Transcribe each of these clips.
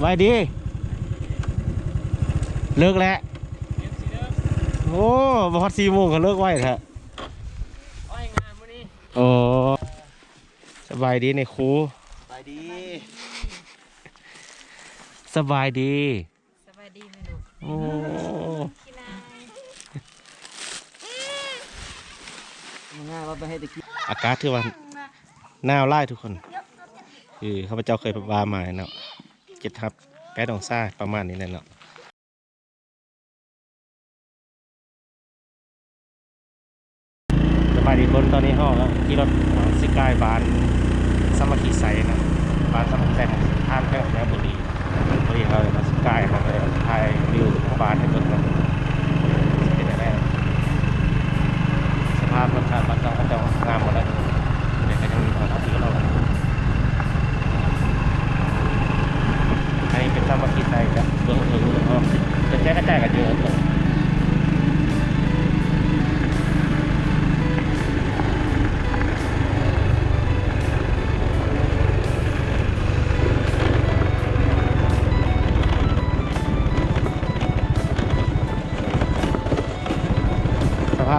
ไว้ดี เลิกแล้ว โอ้บฮอดสี่โมงก็เลิกไว้แท้อ้อยงามมื้อนี้โอ้สบายดีในครูไปดี สบายดีสวัสดีแม่หนูโอ้พี่นายง่ายว่าไปให้ตะกี้อากาศถือว่าหนาวไล่ทุกคนคือข้าพเจ้าเคยไปบามาเนาะ เจ็ดทับแปดองศาประมาณนี้แหละเนาะสบายดีคนตอนนี้ห้องแล้วขี่รถสกายบานสมัคคีไซนะบานสมัคคีไซของท่านแค่แม่บุรีบุรีเขาเลยมาสกายของเลยถ่ายวิวของบานให้เบิ่งกันเป็นยังไงสภาพรถ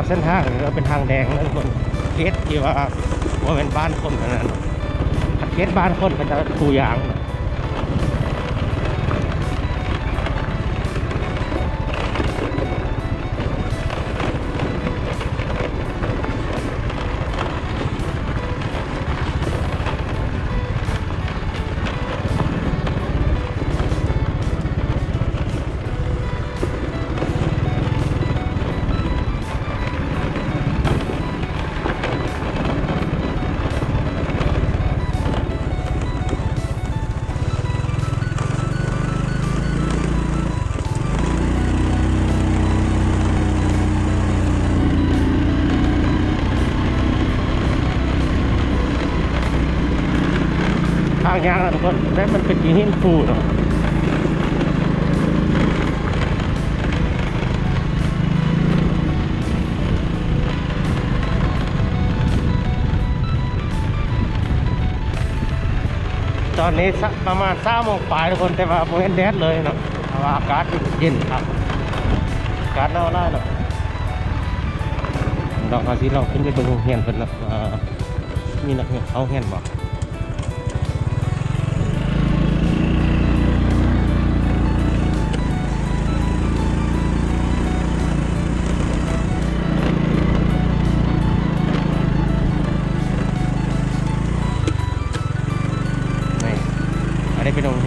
เส้นทางนี่ก็เป็นทางแดงนะทุกคนเคสที่ว่าว่าเป็นบ้านคนขนาดนั้นเคสบ้านคนก็จะตูยางนาะ ยางอะทุกคนได้มันเป็นหินฟูเนาะตอนนี้ประมาณสามโมงปลายทุกคนแต่ว่าโมเห็นแดดเลยเนาะว่าอากาศเย็นครับอากาศหนาวได้เนาะลองเอาสิลองขึ้นไปบิ่งโรงเรียนเพิ่นเนาะว่ามีนักเรียนเขาเรียนบ่นี่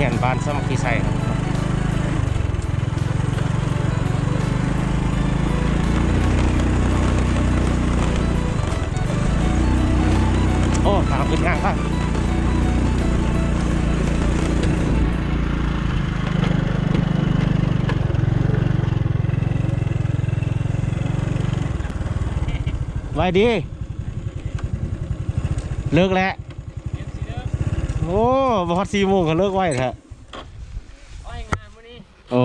ฮียนบ้านสมัคคีไซครับโอ้ทาขึ้นง่ายป่ะไว้ดี เลิกแล้ว โอ้บฮอดสี่โมงก็เลิกไว้แท้อ้อยงามมื้อนี้โอ้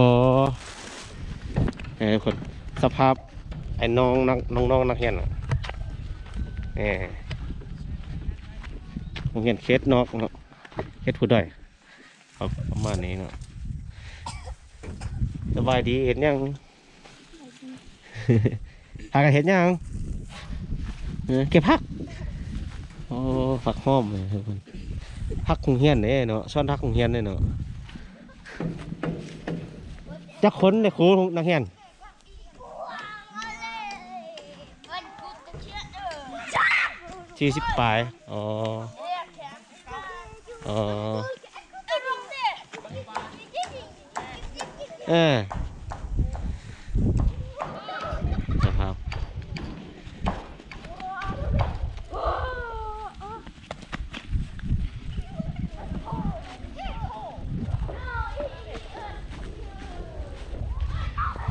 เอ้ยคนสภาพไอ้น้องนักน้องน้องนักเรียนน่ะเอ่โรงเรียนเคสนอกเนาะเคสผู้ด้อยครับประมาณนี้เนาะสบายดีเห็นยังพากันเห็นยังเออเก็บพักโอ้ผักหอมเลยครับคน พักคงเฮียนเนี่ยเนาะซ่อนพักคงเฮียนเนี่ยเนาะจะค้นในครูนักเรียนสี่สิบปลายอ๋ออ๋อเออนะครับ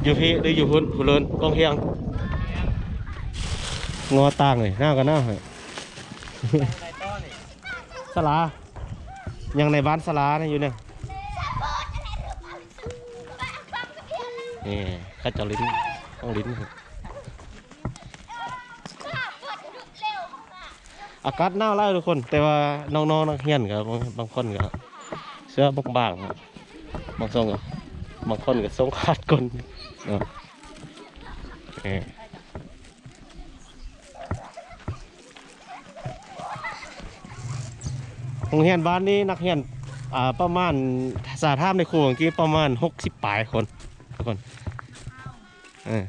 อยู่พี่หรืออยู่พุ่นพุ่นเลินกองเฮียง งอต่างเลยหน้ากันหน้าเหรอไรต้อนี่สลา ยังในบ้านสลาเนี่ยอยู่เนี่ยนี่ข้าจ้าลิ้นต้องลิ้นอากาศหนาวไล่ทุกคน แต่ว่าน้องๆนักเรียนกับบางคนก็เสื้อบางๆบางทรงก็บางคนก็ทรงขาดก้น เนาะเออโรงเรียนบ้านนี้นักเรียนอ่าประมาณสาธามในครูเมื่อกี้ประมาณหกสิบปลายคนทุกคนเออ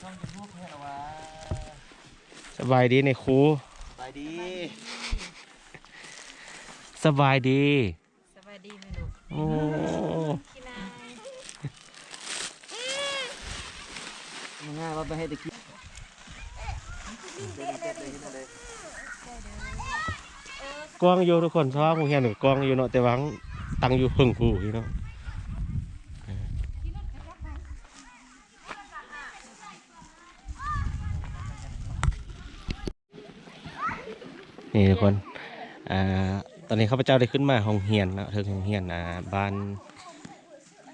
ช่องจะพูดให้เราว่าสบายดีในครูไปดี สบายดีสวัสดีแม่หนูโอ้พี่นายมึงง่าว่าไปให้ตะกี้กว้างอยู่ทุกคนเพราะว่าโรงเรียนก็กว้างอยู่เนาะแต่ว่าตังอยู่เพิ่งครูอยู่เนาะนี่ทุกคนอ่าตอนนี้ข้าพเจ้าได้ขึ้นมาห้องเฮียนเนาะถึงห้องเฮียนอ่าบ้าน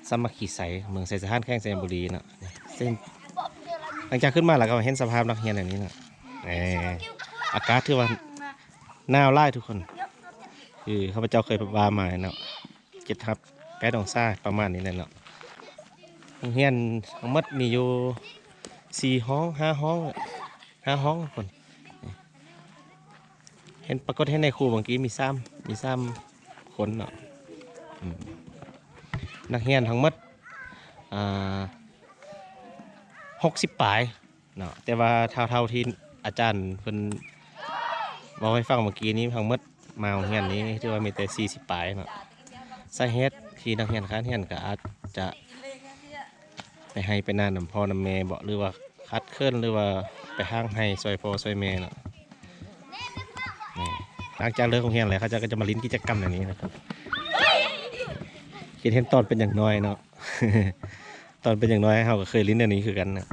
สมัคคีใสเมืองไซสะพานแข้งไซนบุรีเนาะซึ่งห ลังจากขึ้นมาแล้วก็เห็นสภาพนักเรียนแบบนี้เนาะเอออากาศถือว่าหนาวไล่ทุกคนคือข้าพเจ้าเคยไปบามาเนาะเจ็ดทับแปดองศาประมาณนี้แหละเนาะโรงเรียนทั้งหมดมีอยู่สี่ห้องห้าห้องห้าห้องทุกคนเห็นปรากฏให้ในครูบางกี้มีซ้ำมีซ้ำคนเนาะอืมนักเรียนทั้งหมด หกสิบปลายเนาะแต่ว่าเท่าเท่าๆที่อาจารย์เพิ่นบอกให้ฟังเมื่อกี้นี้ทั้งมดมาโรงเรียนนี้ที่ว่ามีแต่สี่สิบปลายเนาะสาเหตุที่นักเรียนค้านเรียนก็อาจจะไปให้ไปนานนำพ่อนำแม่บอกหรือว่าคัดเคลื่อนหรือว่าไปห้างให้ซอยพ่อซอยแม่เนาะหลังจากเลิกโรงเรียนแล้วเขาจะก็จะมาลิ้นกิจกรรมอย่างนี้นะครับคิดเห็นตอนเป็นอย่างน้อยเนาะ ตอนเป็นอย่างน้อยเขาก็เคยลิ้นอันนี้คือกันนะ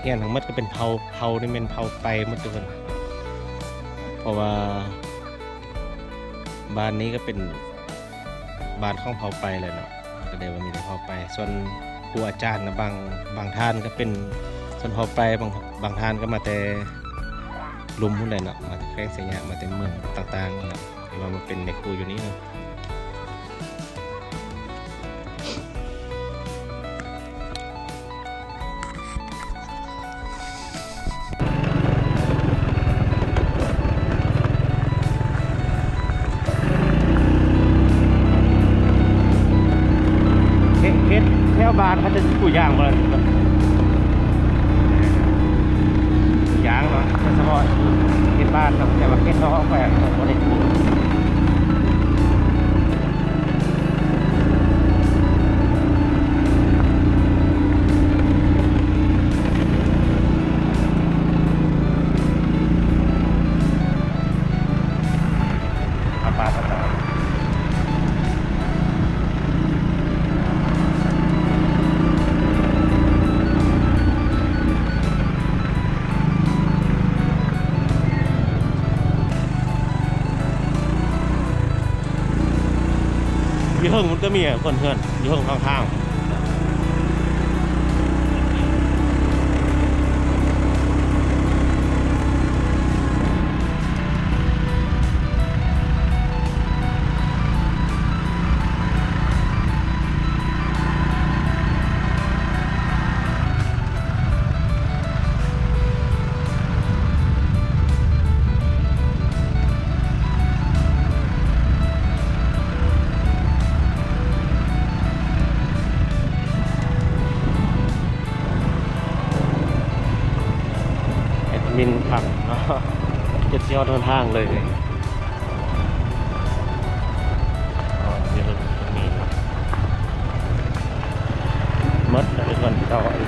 านักเรียนทั้งหมดก็เป็นเผาเผานี่เป็นเผาไปหมดทุกคนเพราะว่าบ้านนี้ก็เป็นบ้านของเผาไปเลยเนาะก็เลยว่ามีแต่เผาไป ส่วนครูอาจารย์นะบางบางท่านก็เป็นส่วนเผาไปบางบางท่านก็มาแต่ลุมพุ่นเลยเนาะมาแต่แข้งเสียงมาแต่เมืองต่างๆเนาะที่ว่ามาเป็นในครูอยู่นี่เนาะ วบ้านเขาจะปลูกยางบ่ล่ะยางเนาะเฉพาะที่บ้านเนาะแต่ว่าเฮ็ดนองแปล ยี่หิงมันก็มีคนเพื่อนยี่หิงข้างๆ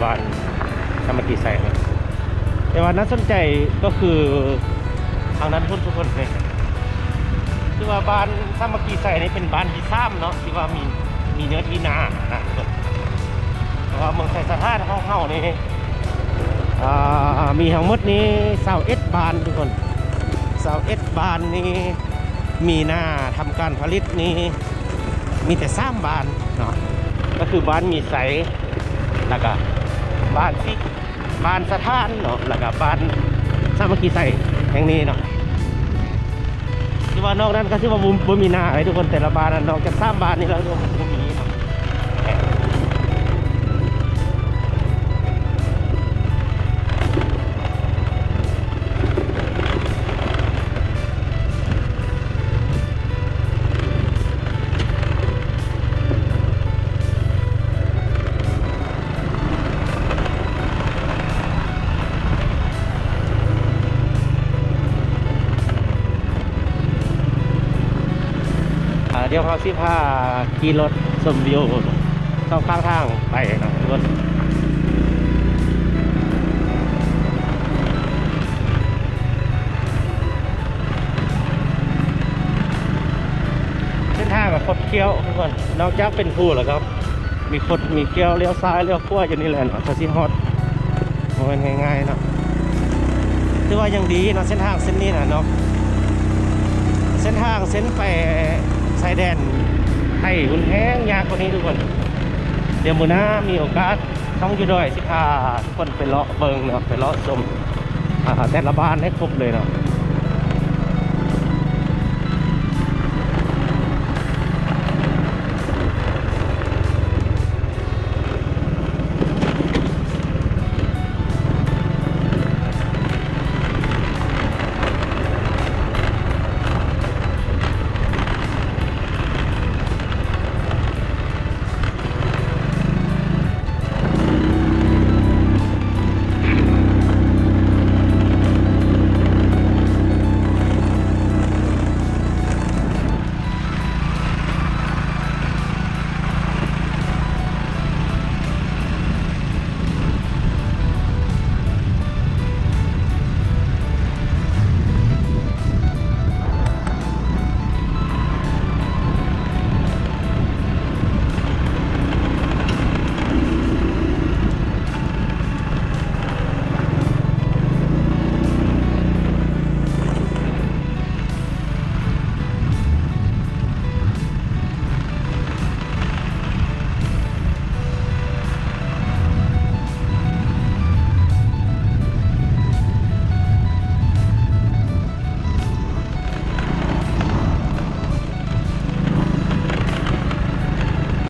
บ้านธรรมกีใส่เลยแต่ว่าน่าสนใจก็คือทางนั้นพุ่นทุกคนเลยคือว่าบ้านสามัคคีใส่นี่เป็นบ้านที่ซ้ำเนาะที่ว่ามีมีเนื้อที่นานะเพราะว่าเมืองไทยสถานห้องเฮานี่มีทั้งหมดนี้สาวเอ็ดบานทุกคนสาวเอ็ดบานนี่มีหน้าทำการผลิตนี่มีแต่ซ้ำบานเนาะก็คือบ้านมีใสแล้วก็ บ้านที่บ้านสถานเนาะแล้วก็บ้านสามัคคีใส่แห่งนี้เนาะที่ว่านอกนั้นก็ที่ว่าบุบมีนาไอ้ทุกคนแต่ละบ้านนั้นนอกจากสามบ้านนี่แล้วรวมบุมี เขาสิพาขี่รถสมวิวเข้าข้างทางไปนะทุกคนเส้นทางแบบคดเคี้ยวทุกคนนอกจากเป็นผู้แล้วครับ มีคดมีเคี้ยวเลี้ยวซ้ายเลี้ยวขวาอยู่นี่แหละเนาะเขาสิฮอตมันง่ายๆเนาะถือว่ายังดีเนาะเส้นทางเส้นนี้นะเนาะเส้นทางเส้นไป ชายแดนไทยหุ่นแห้งยากกว่านี้ทุกคน เดี๋ยวมือหน้ามีโอกาสต้องอยู่ด้วยสิพาทุกคนไปเลาะเบิงเนาะไปเลาะชมอ่าแต่ละบ้านให้ครบเลยเนาะ